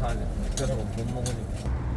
아, 그래서 못 먹으니까.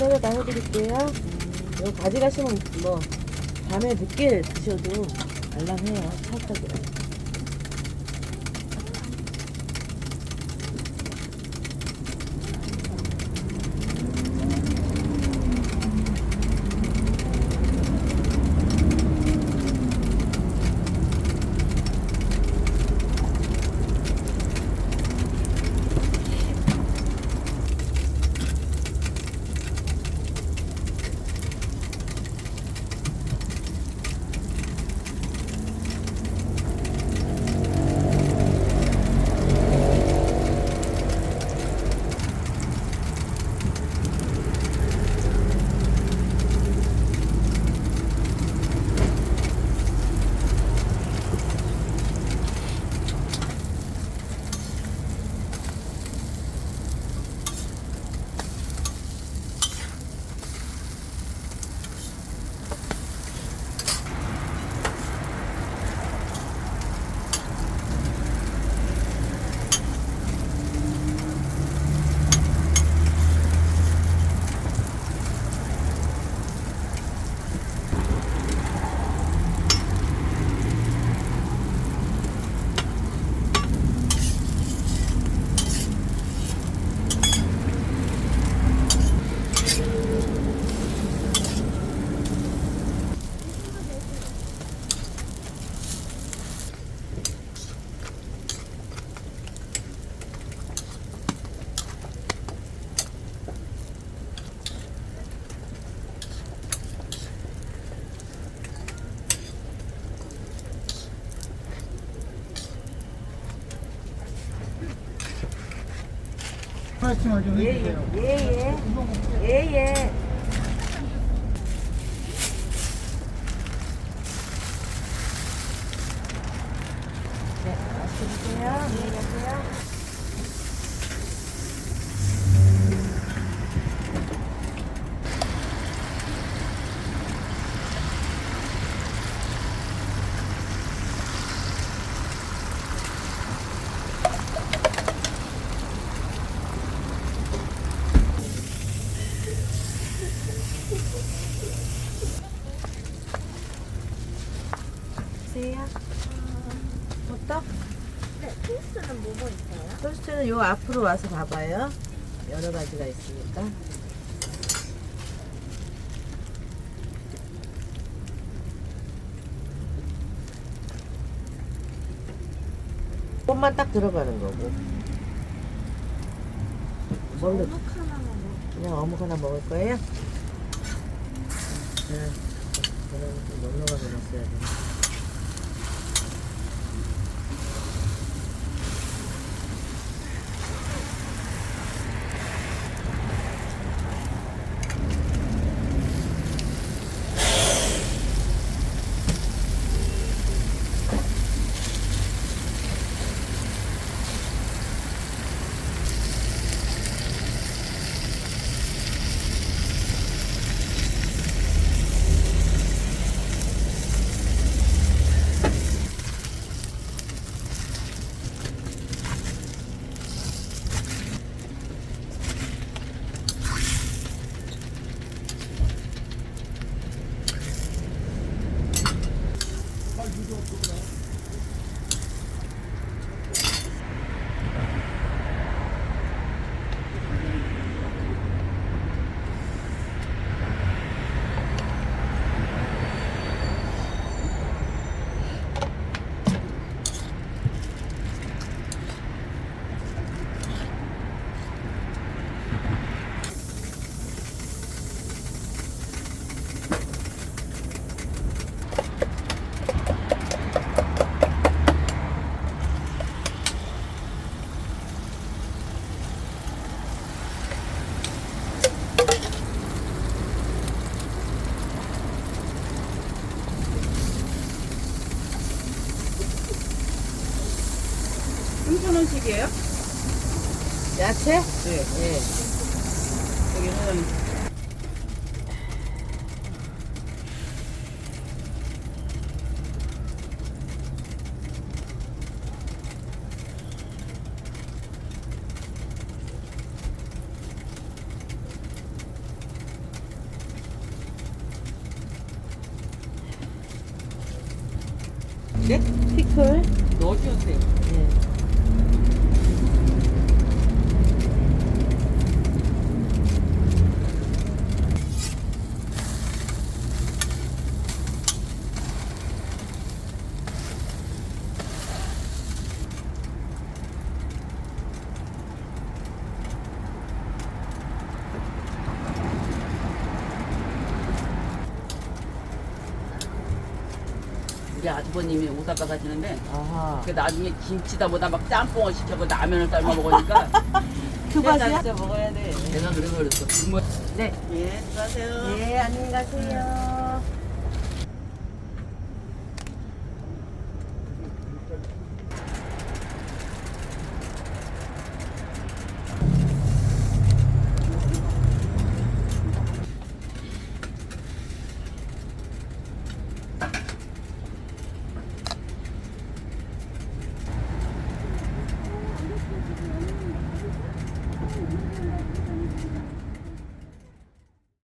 이따가 나눠드릴게요. 이거 가져가시면 뭐 밤에 늦게 드셔도 알람해요. 찰떡이라. 말씀을 좀 해주세요. 예예. 예예. 네, 맛있게 드세요. 드세요. 호떡? 네, 토스트는 뭐뭐 있어요? 토스트는 요 앞으로 와서 봐봐요. 여러 가지가 있으니까. 꽃만 딱 들어가는 거고. 뭘로 먹 그냥 어묵 하나 먹을 거예요? 네. 그럼 좀 넉넉하게 넣었어야 돼. 야식이에요? 야채? 네. 네. 여기는 네? 피클 넣어주세요. 우리 아주버님이 오사카 가시는데 아하. 그 나중에 김치다 보다 막 짬뽕을 시켜고 라면을 삶아 먹으니까 그 맛이야? 진짜 먹어야 돼. 내가 그래서 그랬어. 뭐- 네. 예, 수고하세요. 예, 안녕히 가세요.